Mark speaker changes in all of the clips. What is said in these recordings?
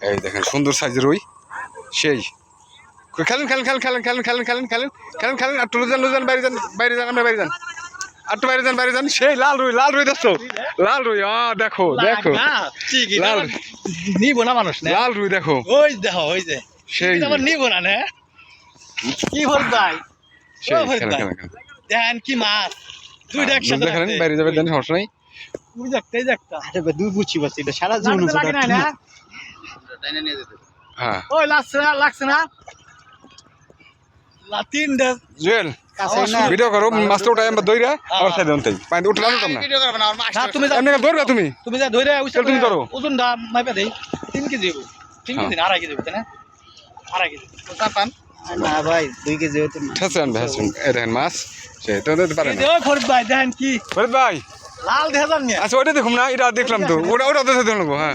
Speaker 1: এই দেখেন সুন্দর সাইজের রুই সেই। খেলেন খেলেন খেলেন খেলেন খেলেন খেলেন খেলেন খেলেন খেলেন খেলেন। আর টুলে যান যান বাইরে যান বাইরে যান আমরা বাইরে যান। আর তো বাইরে যান বাইরে যান। সেই লাল রুই লাল রুই দেখছ? লাল রুই আ দেখো দেখো। লাল
Speaker 2: নিব না মানুষ না?
Speaker 1: লাল রুই দেখো।
Speaker 2: ওই দেখো ওই যে।
Speaker 1: সেই
Speaker 2: আবার নিব না না? কি ভর ভাই
Speaker 1: সেই খেলেন খেলেন খেলেন
Speaker 2: দেখেন কি মাছ? দুইটা একসাথে
Speaker 1: দেখেন বাইরে যাবে দেন সমস্যা নাই।
Speaker 2: দেখতে দেখতা
Speaker 3: আরে দুই বুঝছি পাচ্ছি এটা সারা জীবন
Speaker 1: হ্যাঁ।
Speaker 2: ওই লাগছে না লাগছে না। লা তিনটা
Speaker 1: জুয়েল ভিডিও করো মাছটা উঠাই আমরা দইরা আবার খাই দেন তাই পানি উঠলাম না
Speaker 2: না তুমি
Speaker 1: এমনি ধরবা তুমি?
Speaker 2: তুমি যা ধরে
Speaker 1: চল তুমি ধরো।
Speaker 2: ওজনটা মাইপা দেই। তিন কেজি হইব। তিন
Speaker 1: হ্যাঁ।
Speaker 2: কেজি না আড়াই কেজি হইব না? আড়াই কেজি। তো চাপান
Speaker 3: না ভাই দুই কেজি হতো না।
Speaker 1: ঠেসে আনবে হাসুন এই দেখেন মাছ সেই তো দিতে পারে না।
Speaker 2: যে ফরিদ ভাই দেখেন কি?
Speaker 1: ফরিদ ভাই।
Speaker 2: লাল দেখা যান নিয়ে
Speaker 1: আচ্ছা ওইটা দেখুন না এটা দেখলাম তো। ওটা ওটা দেখে দেখলাম হ্যাঁ।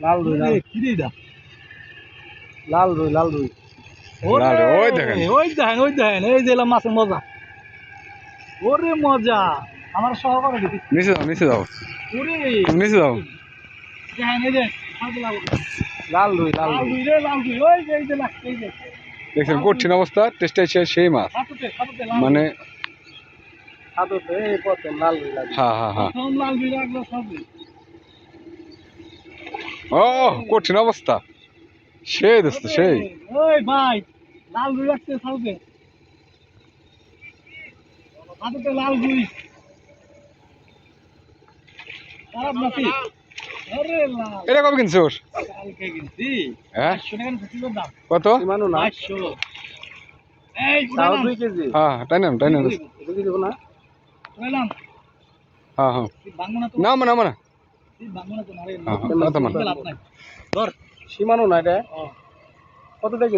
Speaker 2: লাল। কি রে এইটা? লাল। রুই, লাল রুই।
Speaker 1: লাল রুই, ওই দেখেন।
Speaker 2: ওই দেখেন, ওই দেখেন, এই যে মাছের মজা। ওরে মজা আমার সহকারে দিবি
Speaker 1: নিচে যাও নিচে যাও।
Speaker 2: ওরে।
Speaker 1: নিচে যাও।
Speaker 2: দেখেন এই যে লাল। রুই লাল রুই লাল রুই ওই যে এই যে লাগ- এই যে।
Speaker 1: দেখছেন কঠিন অবস্থা টেস্টে সেই মাছ। মানে কঠিন অবস্থা। সেই দোস্ত সেই।
Speaker 2: ভাই লাল রুই রাখতে সবে লাল রুই
Speaker 1: এটা কবে
Speaker 2: কিনছো।
Speaker 1: হ্যাঁ? কত?
Speaker 3: না।
Speaker 1: নামা নামা না
Speaker 3: সীমানো না এটা? কত দিয়ে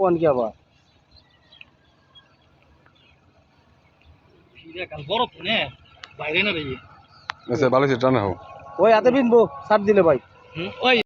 Speaker 3: কোন কি আবার?
Speaker 1: আচ্ছা ভালো টানা হোক
Speaker 3: ওই হাতে বিনবো সার দিলে ভাই।
Speaker 2: ওই